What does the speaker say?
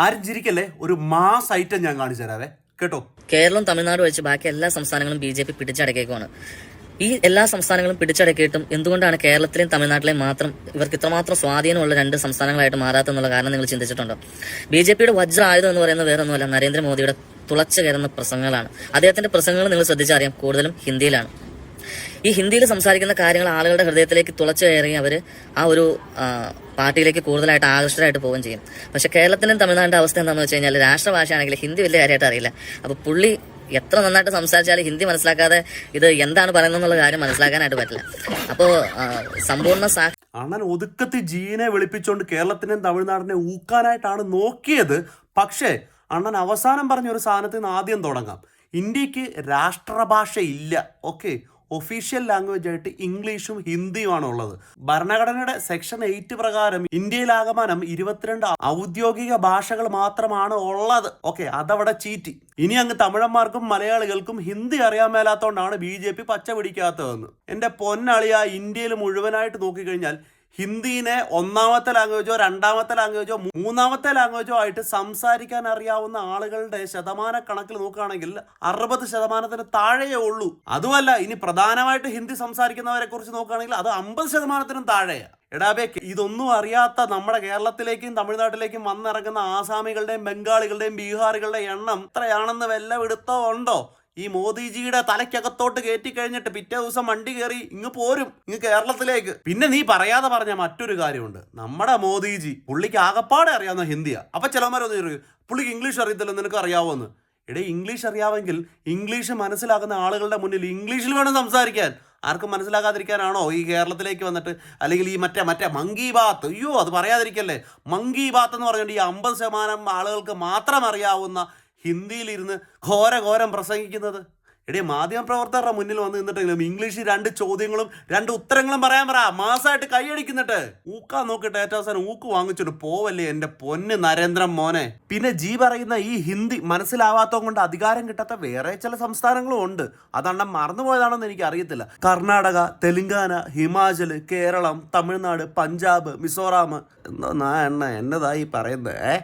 ആരും ഒരു mass item ഞാൻ കാണിച്ചു തരാവേ. കേട്ടോ? കേരളം തമിഴ്നാട് വെച്ച് ബാക്കി എല്ലാ സംസ്ഥാനങ്ങളും ബി ജെ പി പിടിച്ചടക്കിയേക്കുവാണ്. ഈ എല്ലാ സംസ്ഥാനങ്ങളും പിടിച്ചടക്കിയിട്ടും എന്തുകൊണ്ടാണ് കേരളത്തിലെയും തമിഴ്നാട്ടിലെയും മാത്രം ഇവർക്ക് ഇത്രമാത്രം സ്വാധീനമുള്ള രണ്ട് സംസ്ഥാനങ്ങളായിട്ട് മാറാത്തെന്നുള്ള കാരണം നിങ്ങൾ ചിന്തിച്ചിട്ടുണ്ടോ? ബി ജെ പിയുടെ വജ്ര ആയുധം എന്ന് പറയുന്നത് വേറെ ഒന്നുമല്ല നരേന്ദ്രമോദിയുടെ തുളച്ചു കയറുന്ന പ്രസംഗങ്ങളാണ്. അദ്ദേഹത്തിന്റെ പ്രസംഗങ്ങൾ നിങ്ങൾ ശ്രദ്ധിച്ചറിയാം കൂടുതലും ഹിന്ദിയിലാണ്. ഈ ഹിന്ദിയിൽ സംസാരിക്കുന്ന കാര്യങ്ങൾ ആളുകളുടെ ഹൃദയത്തിലേക്ക് തുളച്ചു കയറി അവർ ആ ഒരു പാർട്ടിയിലേക്ക് കൂടുതലായിട്ട് ആകർഷകരായിട്ട് പോവുകയും ചെയ്യും. പക്ഷേ കേരളത്തിനും തമിഴ്നാടിന്റെ അവസ്ഥ എന്താണെന്ന് വെച്ച് കഴിഞ്ഞാൽ രാഷ്ട്രഭാഷയാണെങ്കിൽ ഹിന്ദി വലിയ കാര്യമായിട്ട് അറിയില്ല. അപ്പോൾ പുള്ളി എത്ര നന്നായിട്ട് സംസാരിച്ചാലും ഹിന്ദി മനസ്സിലാക്കാതെ ഇത് എന്താണ് പറയുന്നത് എന്നുള്ള കാര്യം മനസ്സിലാക്കാനായിട്ട് പറ്റില്ല. അപ്പോൾ സമ്പൂർണ സാ അണ്ണൻ ഒതുക്കത്തി ജീനെ വെളുപ്പിച്ചുകൊണ്ട് കേരളത്തിനെയും തമിഴ്നാടിനെ ഊക്കാനായിട്ടാണ് നോക്കിയത്. പക്ഷേ അണ്ണൻ അവസാനം പറഞ്ഞ ഒരു സാധനത്തിൽ നിന്ന് ആദ്യം തുടങ്ങാം. ഇന്ത്യയ്ക്ക് രാഷ്ട്രഭാഷ ഇല്ല ഓക്കെ? ഒഫീഷ്യൽ ലാംഗ്വേജ് ആയിട്ട് ഇംഗ്ലീഷും ഹിന്ദിയുമാണ് ഉള്ളത് ഭരണഘടനയുടെ സെക്ഷൻ എയ്റ്റ് പ്രകാരം ഇന്ത്യയിലാകമാനം ഇരുപത്തിരണ്ട് ഔദ്യോഗിക ഭാഷകൾ മാത്രമാണ് ഉള്ളത്. ഓക്കെ അതവിടെ ചീറ്റി. ഇനി അങ്ങ് തമിഴന്മാർക്കും മലയാളികൾക്കും ഹിന്ദി അറിയാൻ മേലാത്തോണ്ടാണ് ബി ജെ പി പച്ച പിടിക്കാത്തതെന്ന്. എന്റെ പൊന്നളിയ ഇന്ത്യയിൽ മുഴുവനായിട്ട് നോക്കിക്കഴിഞ്ഞാൽ ഹിന്ദീനെ ഒന്നാമത്തെ ലാംഗ്വേജോ രണ്ടാമത്തെ ലാംഗ്വേജോ മൂന്നാമത്തെ ലാംഗ്വേജോ ആയിട്ട് സംസാരിക്കാൻ അറിയാവുന്ന ആളുകളുടെ ശതമാന കണക്കിൽ നോക്കുകയാണെങ്കിൽ അറുപത് ശതമാനത്തിന് താഴെയേ ഉള്ളൂ. അതുമല്ല ഇനി പ്രധാനമായിട്ട് ഹിന്ദി സംസാരിക്കുന്നവരെ കുറിച്ച് നോക്കുകയാണെങ്കിൽ അത് അമ്പത് ശതമാനത്തിനും താഴെയാണ് എടാബേ ഇതൊന്നും അറിയാത്ത നമ്മുടെ കേരളത്തിലേക്കും തമിഴ്നാട്ടിലേക്കും വന്നിറങ്ങുന്ന ആസാമികളുടെയും ബംഗാളികളുടെയും ബീഹാറികളുടെയും എണ്ണം എത്രയാണെന്ന് വല്ല വിടുത്തോ ഉണ്ടോ? ഈ മോദിജിയുടെ തലയ്ക്കകത്തോട്ട് കയറ്റി കഴിഞ്ഞിട്ട് പിറ്റേ ദിവസം വണ്ടി കയറി ഇങ്ങ് പോരും ഇങ്ങ് കേരളത്തിലേക്ക്. പിന്നെ നീ പറയാതെ പറഞ്ഞ മറ്റൊരു കാര്യമുണ്ട്. നമ്മുടെ മോദിജി പുള്ളിക്ക് ആകപ്പാടെ അറിയാവുന്ന ഹിന്ദിയാ. അപ്പൊ ചിലമാരൊന്നും ചോദിക്കും പുള്ളിക്ക് ഇംഗ്ലീഷ് അറിയത്തില്ല നിനക്ക് അറിയാവോന്ന്? എടേ ഇംഗ്ലീഷ് അറിയാമെങ്കിൽ ഇംഗ്ലീഷ് മനസ്സിലാക്കുന്ന ആളുകളുടെ മുന്നിൽ ഇംഗ്ലീഷിൽ വേണം സംസാരിക്കാൻ. ആർക്കും മനസ്സിലാകാതിരിക്കാനാണോ ഈ കേരളത്തിലേക്ക് വന്നിട്ട്? അല്ലെങ്കിൽ ഈ മറ്റേ മറ്റേ മങ്കി ബാത്ത്. അയ്യോ അത് പറയാതിരിക്കല്ലേ. മങ്കി ബാത്ത് എന്ന് പറഞ്ഞുകൊണ്ട് ഈ അമ്പത് ശതമാനം ആളുകൾക്ക് മാത്രം അറിയാവുന്ന ഹിന്ദിയിലിരുന്ന് ഘോര ഘോരം പ്രസംഗിക്കുന്നത്? എടേ മാധ്യമപ്രവർത്തകരുടെ മുന്നിൽ വന്ന് നിന്നിട്ടെങ്കിലും ഇംഗ്ലീഷിൽ രണ്ട് ചോദ്യങ്ങളും രണ്ട് ഉത്തരങ്ങളും പറയാൻ പറ. മാസമായിട്ട് കൈയടിക്കുന്നിട്ട്. ഊക്കാൻ നോക്കിയിട്ട് ഏറ്റവും അവസാനം ഊക്ക് വാങ്ങിച്ചിട്ട് പോവല്ലേ എന്റെ പൊന്ന് നരേന്ദ്രൻ മോനെ. പിന്നെ ജി പറയുന്ന ഈ ഹിന്ദി മനസ്സിലാവാത്തത് കൊണ്ട് അധികാരം കിട്ടാത്ത വേറെ ചില സംസ്ഥാനങ്ങളും ഉണ്ട്. അതെണ്ണം മറന്നുപോയതാണെന്ന് എനിക്ക് അറിയത്തില്ല. കർണാടക തെലുങ്കാന ഹിമാചൽ കേരളം തമിഴ്നാട് പഞ്ചാബ് മിസോറാം. എന്തോ നാ എന്നതായി പറയുന്നത് ഏ